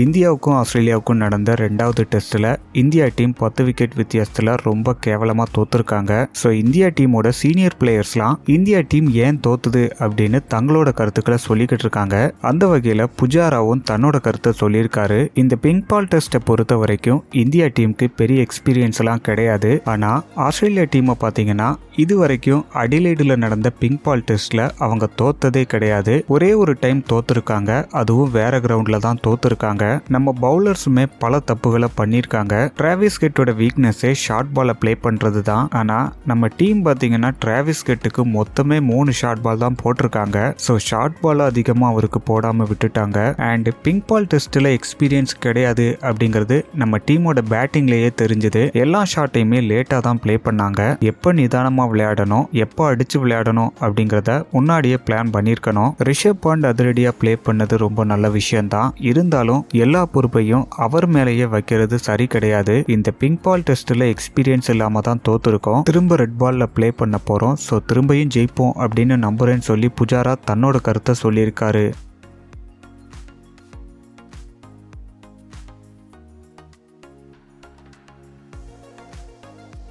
இந்தியாவுக்கும் ஆஸ்திரேலியாவுக்கும் நடந்த ரெண்டாவது டெஸ்ட்டில் இந்தியா டீம் பத்து விக்கெட் வித்தியாசத்தில் ரொம்ப கேவலமாக தோத்துருக்காங்க. ஸோ இந்தியா டீமோட சீனியர் பிளேயர்ஸ்லாம் இந்தியா டீம் ஏன் தோத்துது? அப்படின்னு தங்களோட கருத்துக்களை சொல்லிக்கிட்டு இருக்காங்க. அந்த வகையில் புஜாராவும் தன்னோட கருத்தை சொல்லியிருக்காரு. இந்த பிங்க் பால் டெஸ்ட்டை பொறுத்த வரைக்கும் இந்தியா டீமுக்கு பெரிய எக்ஸ்பீரியன்ஸ்லாம் கிடையாது. ஆனால் ஆஸ்திரேலியா டீமை பார்த்தீங்கன்னா இது வரைக்கும் அடிலைடில் நடந்த பிங்க் பால் டெஸ்ட்டில் அவங்க தோத்ததே கிடையாது. ஒரே ஒரு டைம் தோத்துருக்காங்க. அதுவும் வேற கிரவுண்டில் தான் தோத்துருக்காங்க. நம்ம பவுலர்ஸுமே பல தப்புகளை பண்ணியிருக்காங்க. டிராவிஸ் கெட்டோட வீக்னஸே ஷார்ட் பாலை ப்ளே பண்ணுறது தான் ஆனால் நம்ம டீம் பார்த்தீங்கன்னா டிராவிஸ் கெட்டுக்கு மொத்தமே மூணு ஷார்ட் பால் தான் போட்டிருக்காங்க. ஸோ ஷார்ட் பால் அதிகமாக அவருக்கு போடாமல் விட்டுட்டாங்க. அண்ட் பிங்க் பால் டெஸ்ட்டில் எக்ஸ்பீரியன்ஸ் கிடையாது அப்படிங்கிறது நம்ம டீமோட பேட்டிங்லேயே தெரிஞ்சது. எல்லா ஷாட்டையுமே லேட்டாக தான் ப்ளே பண்ணாங்க. எப்போ நிதானமாக விளையாடணும்? எப்போ அடித்து விளையாடணும்? அப்படிங்கிறத முன்னாடியே பிளான் பண்ணியிருக்கணும். ரிஷப் பாண்ட் அதிரடியாக ப்ளே பண்ணது ரொம்ப நல்ல விஷயம்தான். இருந்தாலும் எல்லா பொறுப்பையும் அவர் மேலேயே வைக்கிறது சரி கிடையாது. இந்த பிங்க் பால் டெஸ்ட்டில் எக்ஸ்பீரியன்ஸ் இல்லாமல் தான் தோத்துருக்கோம். திரும்ப ரெட் பாலில் ப்ளே பண்ண போகிறோம் ஸோ திரும்பியும் ஜெயிப்போம் அப்படின்னு நம்புறேன்னு சொல்லி புஜாரா தன்னோட கருத்தை சொல்லியிருக்காரு.